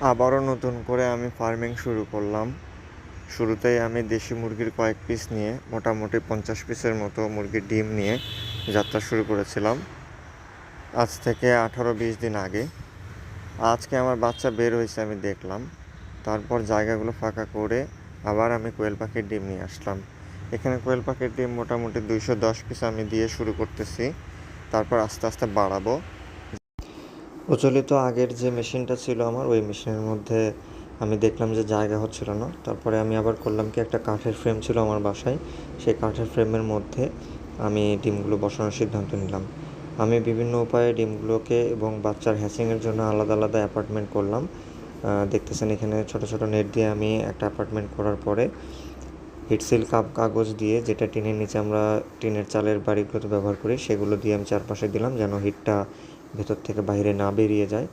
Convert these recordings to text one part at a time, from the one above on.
আবারও নতুন করে আমি ফার্মিং শুরু করলাম। শুরুতেই আমি দেশি মুরগির কয়েক পিস নিয়ে, মোটামুটি পঞ্চাশ পিসের মতো মুরগির ডিম নিয়ে যাত্রা শুরু করেছিলাম। আজ থেকে আঠারো বিশ দিন আগে। আজকে আমার বাচ্চা বের হয়েছে আমি দেখলাম। তারপর জায়গাগুলো ফাঁকা করে আবার আমি কোয়েল পাখির ডিম নিয়ে আসলাম। এখানে কোয়েল পাখির ডিম মোটামুটি দুইশো দশ পিস আমি দিয়ে শুরু করতেছি। তারপর আস্তে আস্তে বাড়াবো। প্রচলিত আগের যে মেশিনটা ছিল আমার, ওই মেশিনের মধ্যে আমি দেখলাম যে জায়গা হচ্ছিল না। তারপরে আমি আবার করলাম কি, একটা কাঠের ফ্রেম ছিল আমার বাসায়। সেই কাঠের ফ্রেমের মধ্যে আমি ডিমগুলো বসানোর সিদ্ধান্ত নিলাম। আমি বিভিন্ন উপায়ে ডিমগুলোকে এবং বাচ্চার হ্যাচিংয়ের জন্য আলাদা আলাদা অ্যাপার্টমেন্ট করলাম। দেখতেছেন এখানে ছোট ছোট নেট দিয়ে আমি একটা অ্যাপার্টমেন্ট করার পরে হিটসিল কাপ কাগজ দিয়ে যেটা টিনের নিচে আমরা টিনের চালের বাড়িগুলোতে ব্যবহার করি, সেগুলো দিয়ে আমি চারপাশে দিলাম যেন হিটটা ভেতর থেকে বাইরে না বেরিয়ে যায়।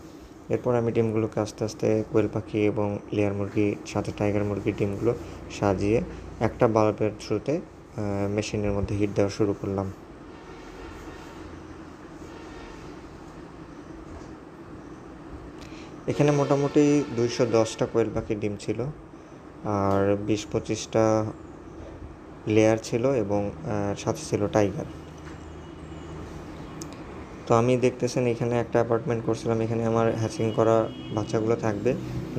এরপর আমি ডিমগুলোকে আস্তে আস্তে কোয়েল পাখি এবং লেয়ার মুরগি, সাথে টাইগার মুরগির ডিমগুলো সাজিয়ে একটা বাল্বের থ্রুতে মেশিনের মধ্যে হিট দেওয়া শুরু করলাম। এখানে মোটামুটি দুইশো দশটা কোয়েল পাখির ডিম ছিল আর বিশ পঁচিশটা লেয়ার ছিল এবং সাথে ছিল টাইগার। তো আমি দেখতেছেন এখানে একটা অ্যাপার্টমেন্ট করছিলাম, এখানে আমার হ্যাচিং করা বাচ্চাগুলো থাকবে,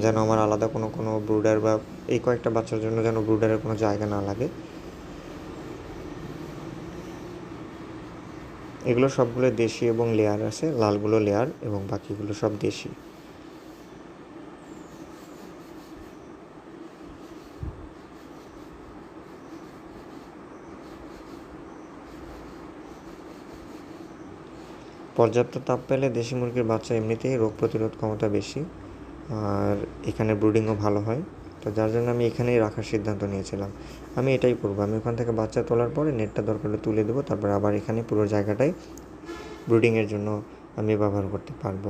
যেন আমার আলাদা কোনো কোনো ব্রুডার বা এই কয়েকটা বাচ্চার জন্য যেন ব্রুডারের কোনো জায়গা না লাগে। এগুলো সবগুলো দেশি এবং লেয়ার আছে, লালগুলো লেয়ার এবং বাকিগুলো সব দেশি। পর্যাপ্ত তাপ পেলে দেশি মুরগির বাচ্চা এমনিতেই রোগ প্রতিরোধ ক্ষমতা বেশি, আর এখানে ব্রুডিংও ভালো হয়। তো যার জন্য আমি এখানেই রাখার সিদ্ধান্ত নিয়েছিলাম। আমি এটাই করব। আমি ওখান থেকে বাচ্চা তোলার পরে নেটটা দরকার তুলে দেবো, তারপর আবার এখানে পুরো জায়গাটাই ব্রুডিংয়ের জন্য আমি ব্যবহার করতে পারব।